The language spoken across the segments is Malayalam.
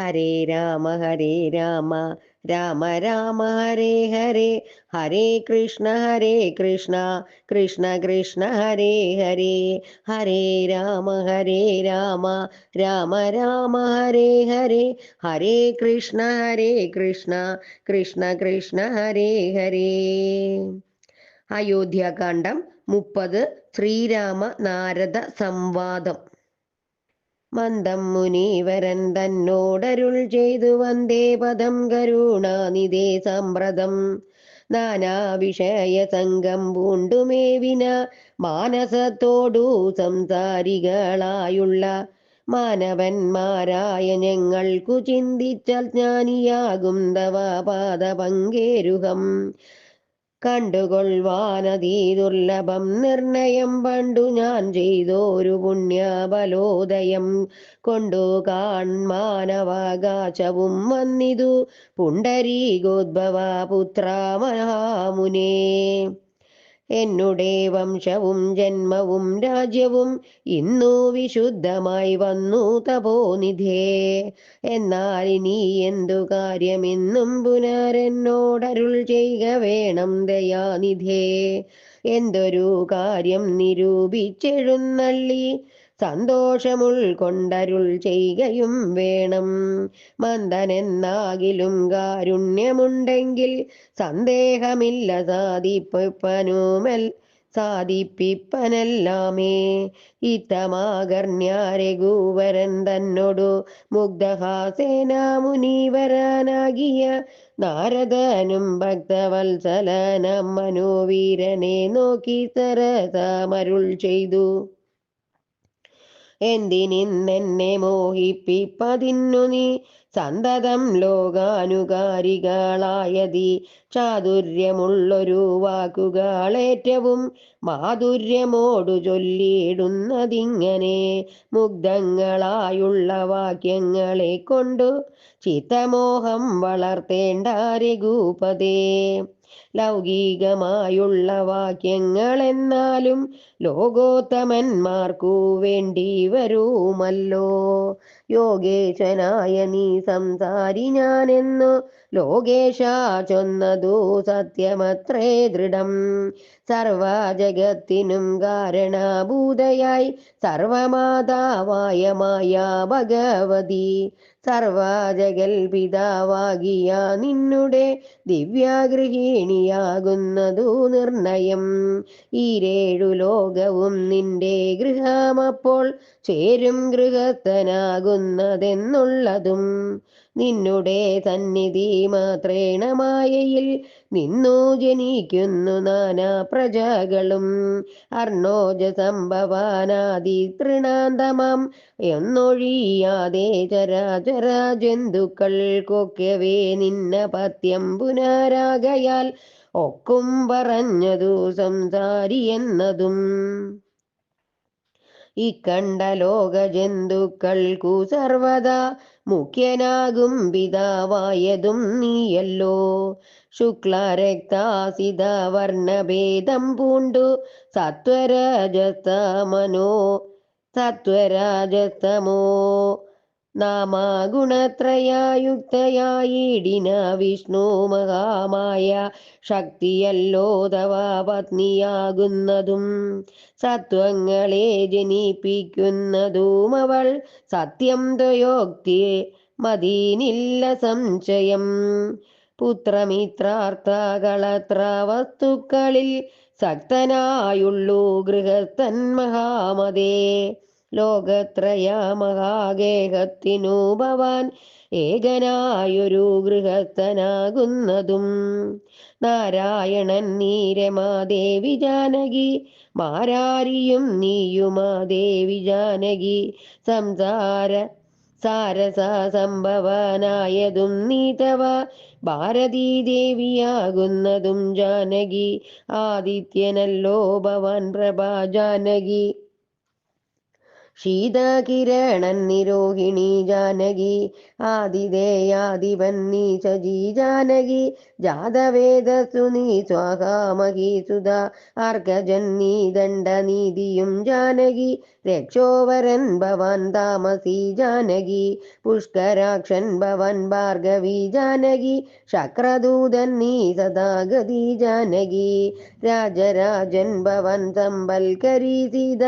ഹരേ രാമ ഹരേ രാമ. രാമ രാമ ഹരേ ഹരേ. ഹരേ കൃഷ്ണ ഹരേ കൃഷ്ണ. കൃഷ്ണ കൃഷ്ണ ഹരേ ഹരേ. ഹരേ രാമ ഹരേ രാമ. രാമ രാമ ഹരേ ഹരേ. ഹരേ കൃഷ്ണ ഹരേ കൃഷ്ണ. കൃഷ്ണ കൃഷ്ണ ഹരേ ഹരേ. അയോധ്യാകാന്ഡം മുപ്പത് ശ്രീരാമ നാരദ സംവാദം. മന്ദം മുനീവരൻ തന്നോടരുൾ ചെയ്തു വന്ദേ പദം കരുണാനിധേ സമ്പ്രദം നാനാവിഷയ സംഘം പൂണ്ടുമേവിന മാനസത്തോടു സംസാരികളായുള്ള മാനവന്മാരായ ഞങ്ങൾക്കു ചിന്തിച്ചാൽ ജ്ഞാനിയാകും തവ പാദ പങ്കേരുഹം കണ്ടുകൊള്ളുവാനതീ ദുർലഭം നിർണയം പണ്ടു ഞാൻ ചെയ്തോരു പുണ്യബലോദയം കൊണ്ടു കാൺമാനവകാശവും വന്നിതു പുണ്ടരീകോദ്ഭവ പുത്ര മഹാമുനേ എന്നുടെ വംശവും ജന്മവും രാജ്യവും ഇന്നു വിശുദ്ധമായി വന്നു തപോനിധേ എന്നാൽ ഇനി എന്തു കാര്യമെന്നും പുനരെന്നോടരുൾ ചെയ്യുക വേണം ദയാനിധേ. എന്തൊരു കാര്യം നിരൂപിച്ചെഴുന്നള്ളി സന്തോഷമുൾക്കൊണ്ടരുൾ ചെയ്യുകയും വേണം. മന്ദനെന്നാകിലും കാരുണ്യമുണ്ടെങ്കിൽ സന്ദേഹമില്ല സാധിപ്പനുമൽ സാധിപ്പിപ്പനല്ലാമേ. ഇത്തമാകർണ്യാരഘൂവരൻ തന്നോടു മുഗ്ധഹാസേന നാരദനും ഭക്തവത്സലനം മനോവീരനെ നോക്കി സരസമരുൾ ചെയ്തു. എന്തിനിന്നെന്നെ മോഹിപ്പിപ്പതിന്നു നീ സന്തതം ലോകാനുകാരികളായതി. ചാതുര്യമുള്ളൊരു വാക്കുകളേറ്റവും മാധുര്യമോടു ചൊല്ലിയിടുന്നതിങ്ങനെ മുഗ്ധങ്ങളായുള്ള വാക്യങ്ങളെ കൊണ്ടു ചിത്തമോഹം വളർത്തേണ്ട രഘൂപതേ ലൗകികമായുള്ള വാക്യങ്ങൾ എന്നാലും ലോകോത്തമന്മാർക്കു വേണ്ടി വരുമല്ലോ. യോഗേശനായ നീ സംസാരി ഞാനെന്നു. ലോകേശ ചൊന്നതു സത്യമത്രേ ദൃഢം. സർവജഗത്തിനും കാരണഭൂതയായി സർവമാതാവായ മായ ഭഗവതി. സർവജഗൽ പിതാവാകിയ നിന്നുടെ ദിവ്യാഗൃഹിണിയാകുന്നതു നിർണയം. ഈരേഴു ലോകവും നിന്റെ ഗൃഹമപ്പോൾ ചേരും ഗൃഹസ്ഥനാകുന്നതെന്നുള്ളതും നിന്നുടെ സന്നിധി മാത്രേണ മായയിൽ നിന്നു ജനിക്കുന്നു നാനാ പ്രജകളും. അർണോജ സംഭവാനാദി തൃണാന്തമാം എന്നൊഴിയാതെ ചരാചര ജന്തുക്കൾക്കൊക്കവേ നിന്ന പത്യം പുനരാകയാൽ ഒക്കും പറഞ്ഞതു സംസാരി എന്നതും കണ്ട ലോക ജന്തുക്കൾക്കു സർവദാ മുഖ്യനാകും പിതാവായതും നീയല്ലോ. ശുക്ലരക്താസിത വർണഭേദം പൂണ്ടു. സത്വരജസ്തമനോ സത്വരാജസ്തമോ. നാമാഗുണത്രയായുക്തയായിടിന വിഷ്ണു മഹാമായ ശക്തിയല്ലോ തവ പത്നിയാകുന്നതും സത്വങ്ങളെ ജനിപ്പിക്കുന്നതും അവൾ സത്യം ദ്വയോക്തി മദീനില്ല സംശയം. പുത്രമിത്രാർത്ഥകളത്ര വസ്തുക്കളിൽ സക്തനായുള്ളൂ ഗൃഹസ്ഥൻ മഹാമതേ ലോകത്രയ മഹാഗേഹത്തിനു ഭവാൻ ഏകനായൊരു ഗൃഹസ്ഥനാകുന്നതും. നാരായണൻ നീരമാദേവി ജാനകി മാരാരിയും നീയുമാദേവി ജാനകി. സംസാര സാരസ സംഭവനായതും നീതവ ഭാരതീ ദേവിയാകുന്നതും ജാനകി. ആദിത്യനല്ലോ ഭവാൻ പ്രഭാ ജാനകി. ശീതകിരണൻ നിരോഹിണി ജാനകി ആദിദേയാദിവൻ നീ സജീ ജാനകി ജാതവേദസ്തു നീ സ്വാഹാമഹീസുത സുധ നീ ദണ്ഡനീതിയും ജാനകി രക്ഷോവരൻ ഭവാൻ താമസി ജാനകി പുഷ്കരാക്ഷൻ ഭവൻ ഭാർഗവി ജാനകി ശക്രദൂതൻ നീ സദാഗതി ജാനകി രാജരാജൻ ഭവൻ സമ്പൽക്കരി സീത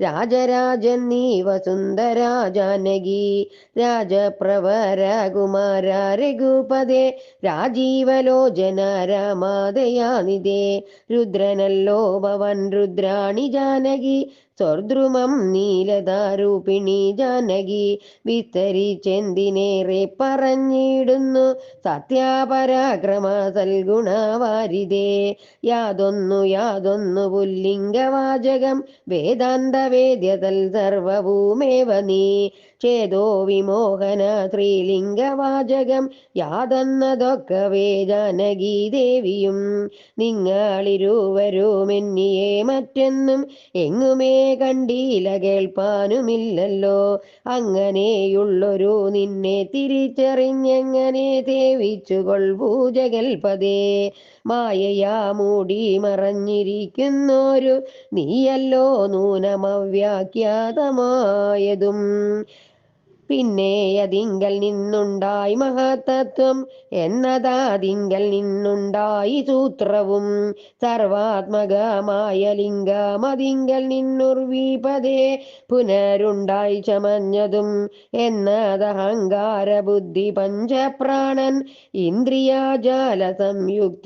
രാജരാജൻ നീ വസുന്ധര ജാനകി രാജപ്രവര കുമാര രഘുപദേ രാജീവലോചന രാമാദയാനിതേ രുദ്രനല്ലോ ഭവൻ രുദ്രാണി ജാനകി. സ്വർദ്രുമം നീലദാരൂപിണി ജാനകി. വിസ്തരിച്ചെന്തിനേറെ പറഞ്ഞിടുന്നു. സത്യാപരാക്രമ സൽഗുണവാരിതേ യാതൊന്നു യാതൊന്നു പുല്ലിംഗവാചകം. വേദാന്ത വേദ്യതൽ സർവഭൂമേവ നീ. ചേതോ വിമോഹന സ്ത്രീലിംഗവാചകം. യാതെന്നതൊക്കവേ ജാനകി ദേവിയും നിങ്ങളിരുവരുമെന്നിയെ മറ്റെന്നും എങ്ങുമേ കണ്ടീല കേൾപ്പാനുമില്ലല്ലോ. അങ്ങനെയുള്ളൊരു നിന്നെ തിരിച്ചറിഞ്ഞെങ്ങനെ സേവിച്ചുകൊൾ പൂജകൽപതേ. മായയാ മൂടി മറഞ്ഞിരിക്കുന്നൊരു നീയല്ലോ നൂനമവ്യാഖ്യാതമായതും. പിന്നെ അതിങ്കൽ നിന്നുണ്ടായി മഹത്തത്വം എന്നതാതിങ്കൽ നിന്നുണ്ടായി സൂത്രവും സർവാത്മകമായ ലിംഗം ലിംഗമതിങ്കൽ നിന്നുർവീപതേ പുനരുണ്ടായി ചമഞ്ഞതും എന്നതഹങ്കാര ബുദ്ധി പഞ്ചപ്രാണൻ ഇന്ദ്രിയാജാല സംയുക്തമായോന്നല്ലോ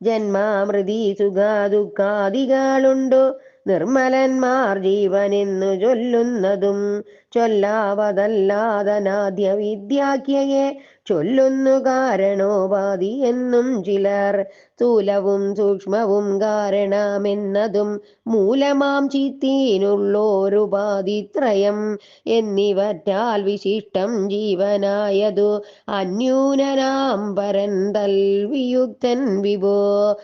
ജന്മാമൃതി സുഖ ദുഃഖാദികളുണ്ടു നിർമ്മലന്മാർ ജീവനെന്നു ചൊല്ലുന്നതും ചൊല്ലാവതല്ലാതനാദ്യ വിദ്യാഖ്യയെ ചൊല്ലുന്നു കാരണോപാധി എന്നും ചിലർ. സ്ഥൂലവും സൂക്ഷ്മവും കാരണമെന്നതും മൂലമാം ചിത്തീനുള്ളോരുപാധിത്രയം എന്നിവറ്റാൽ വിശിഷ്ടം ജീവനായതു അന്യൂനനാം പരന്തൽ വിയുക്തൻ വിഭോ.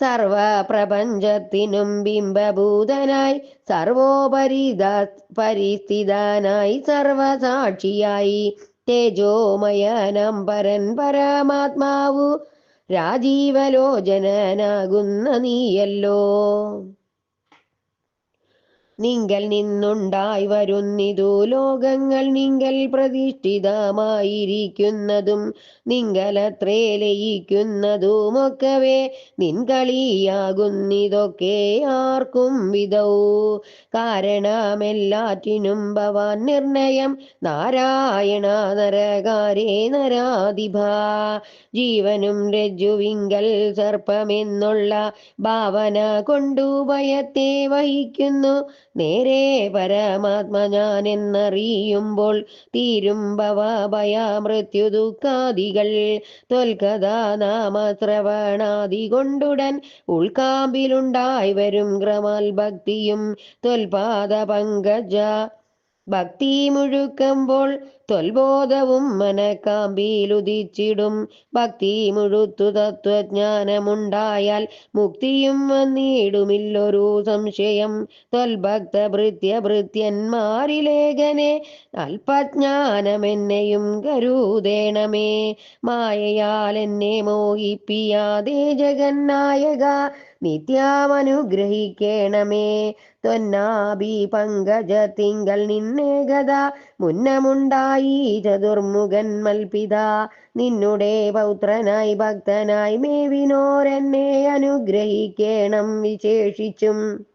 സർവപ്രപഞ്ചത്തിനും ബിംബഭൂതനായി സർവോപരിത പരിസ്ഥിതനായി സർവസാക്ഷിയായി. തേജോമയനം പരൻ പരമാത്മാവു രാജീവലോചനനാകുന്ന നീയല്ലോ. നിങ്കൽ നിന്നുണ്ടായി വരുന്നിതു ലോകങ്ങൾ നിങ്ങൾ പ്രതിഷ്ഠിതമായിരിക്കുന്നതും നിങ്കലത്രേ ലയിക്കുന്നതുമൊക്കവേ നിൻകളിയാകുന്നിതൊക്കെ ആർക്കും വിധവും കാരണമെല്ലാറ്റിനും ഭവാൻ നിർണയം നാരായണ നരകാരേ നരാധിപ ജീവനും രജ്ജുവിങ്കൽ സർപ്പമെന്നുള്ള ഭാവന കൊണ്ടു ഭയത്തെ വഹിക്കുന്നു. നേരെ പരമാത്മ ഞാൻ എന്നറിയുമ്പോൾ തീരും ഭവ ഭയ മൃത്യു ദുഃഖാദികൾ ത്വൽകഥാ നാമശ്രവണാദി കൊണ്ടുടൻ ഉൾക്കാമ്പിലുണ്ടായി വരും ക്രമാൽ ഭക്തിയും തൊൽപാദ പങ്കജ. ഭക്തി മുഴുക്കുമ്പോൾ ത്വൽബോധവും മനക്കാമ്പിയിലുദിച്ചിടും. ഭക്തി മുഴുത്തു തത്വജ്ഞാനമുണ്ടായാൽ മുക്തിയും വന്നിടുമില്ലൊരു സംശയം. ത്വൽഭക്ത ഭൃത്യ ഭൃത്യന്മാരിലേഖനെ അല്പജ്ഞാനമെന്നെയും കരുതേണമേ. മായയാൽ എന്നെ മോഹിപ്പിയാതെ ജഗന്നായക നിത്യാമനുഗ്രഹിക്കേണമേ. തിങ്കൾ നിന്നേ നിന്നേകത മുന്നമുണ്ടായി ചതുർമുഖൻ മൽപിത. നിന്നുടെ പൗത്രനായി ഭക്തനായി മേവിനോരെന്നെ അനുഗ്രഹിക്കേണം വിശേഷിച്ചും.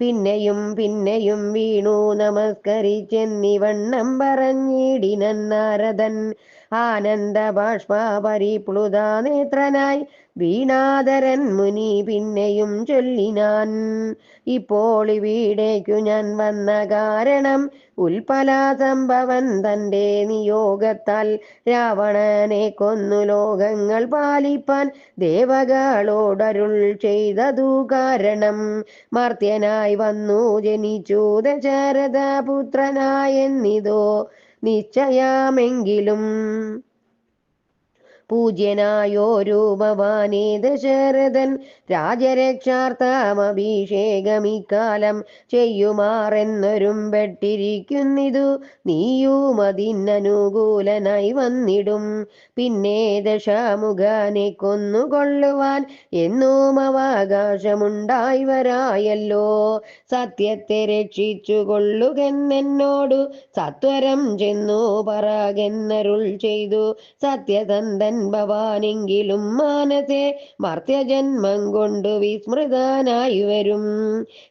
പിന്നെയും പിന്നെയും വീണു നമസ്കരിച്ചെന്നിവണ്ണം പറഞ്ഞിടിനൻ നാരദൻ. ആനന്ദ ബാഷ്പ പരിപ്ലുത നേത്രനായി. വീണാധരൻ മുനി പിന്നെയും ചൊല്ലിനാൻ. ഇപ്പോൾ ഇവിടേക്കു ഞാൻ വന്ന കാരണം ഉൽപ്പല സംഭവൻ തന്റെ നിയോഗത്താൽ രാവണനെ കൊന്നു ലോകങ്ങൾ പാലിപ്പാൻ ദേവകളോടരുൾ ചെയ്തതു കാരണം മർത്യനായി വന്നു ജനിച്ചു ദശരഥ പുത്രനായെന്നിതോ നിശ്ചയമെങ്കിലും പൂജ്യനായോരു ഭവാനേ ദശരഥൻ രാജരക്ഷാർത്ഥമഭിഷേകമിക്കാലം ചെയ്യുമാറെന്നൊരുമ്പെട്ടിരിക്കുന്നിതു നീയും അതിനനുകൂലനായി വന്നിടും. പിന്നെ ദശമുഖനെ കൊന്നുകൊള്ളുവാൻ എന്നും അവകാശമുണ്ടായി വരായല്ലോ. സത്യത്തെ രക്ഷിച്ചു കൊള്ളുകെന്നോടു സത്വരം ചെന്നു പറകെന്നരുൾ ചെയ്തു. സത്യസന്ധൻ ഭവാനെങ്കിലും മാനസെ മർത്യജന്മം കൊണ്ടു വിസ്മൃതനായി വരും.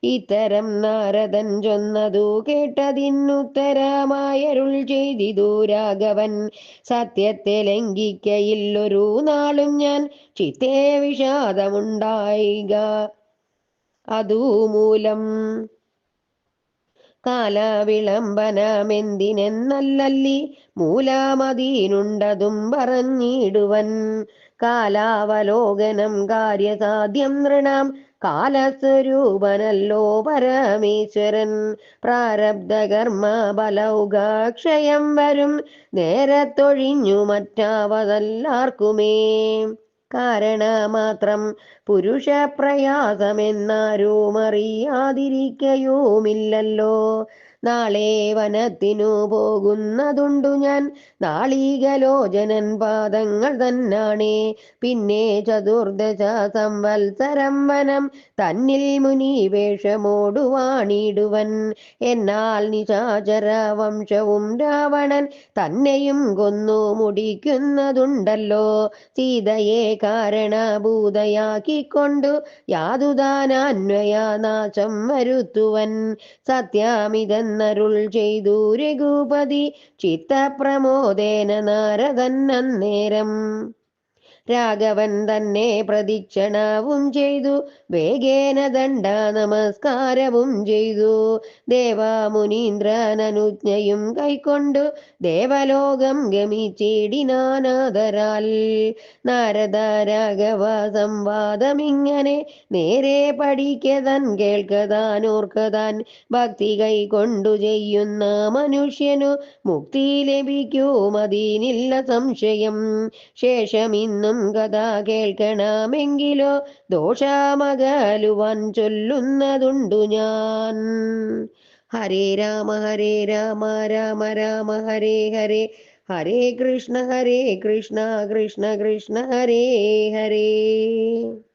ഇത്തരം നാരദൻ ചൊന്നതു കേട്ടതിന്നുത്തരമായരുൾ ചെയ്തിതു രാഘവൻ. സത്യത്തെ ലംഘിക്കയില്ലൊരു നാളും ഞാൻ ചിത്തേ വിഷാദമുണ്ടായിക. അതുമൂലം കാലവിളംബനമെന്തിനെന്നല്ലല്ലി മൂലാമതീനുണ്ടതും പറഞ്ഞിടുവൻ. കാലാവലോകനം കാര്യസാധ്യം നൃണാം കാലസ്വരൂപനല്ലോ പരമേശ്വരൻ. പ്രാരബ്ധകർമ്മ ബലൗകാക്ഷയം വരും നേരത്തൊഴിഞ്ഞു മറ്റാവതല്ലാർക്കുമേ കാരണമാത്രം പുരുഷപ്രയാസമെന്നാരുമറിയാതിരിക്കയുമില്ലല്ലോ നാളെ വനത്തിനു പോകുന്നതുണ്ടു ഞാൻ. നാളീകലോചനൻ പാദങ്ങൾ തന്നാണേ. പിന്നെ ചതുർദശ സംവത്സരം വനം. തന്നിൽ മുനി വേഷമോടുവാണിടുവൻ എന്നാൽ നിശാചര വംശവും രാവണൻ തന്നെയും കൊന്നു മുടിക്കുന്നതുണ്ടല്ലോ. സീതയെ കാരണഭൂതയാക്കിക്കൊണ്ടു യാതുദാനാന്വയനാശം വരുത്തുവൻ. സത്യാമിതെന്നരുൾ ചെയ്തു രഘുപതി ചിത്തപ്രമോദേന നാരദൻ അന്നേരം. രാഘവൻ തന്നെ പ്രദിക്ഷണവും ചെയ്തു. വേഗേന ദണ്ഡ നമസ്കാരവും ചെയ്തു. ദേവാമുനീന്ദ്രനുജ്ഞയും കൈക്കൊണ്ടു. ദേവലോകം ഗമിച്ചിടിനാനാദരാൽ നാരദ രാഘവ സംവാദമിങ്ങനെ നേരെ പഠിക്കതൻ കേൾക്കതാൻ ഓർക്കതാൻ ഭക്തി കൈകൊണ്ടു ചെയ്യുന്ന മനുഷ്യനു മുക്തി ലഭിക്കൂ. അതിനില്ല സംശയം. ശേഷം ഇന്നും കഥ കേൾക്കണമെങ്കിലോ ദോഷമകലുവാൻ ചൊല്ലുന്നതുണ്ടു ഞാൻ. ഹരേ രാമ ഹരേ രാമ രാമ രാമ ഹരേ ഹരേ. ഹരേ കൃഷ്ണ ഹരേ കൃഷ്ണ കൃഷ്ണ കൃഷ്ണ ഹരേ ഹരേ.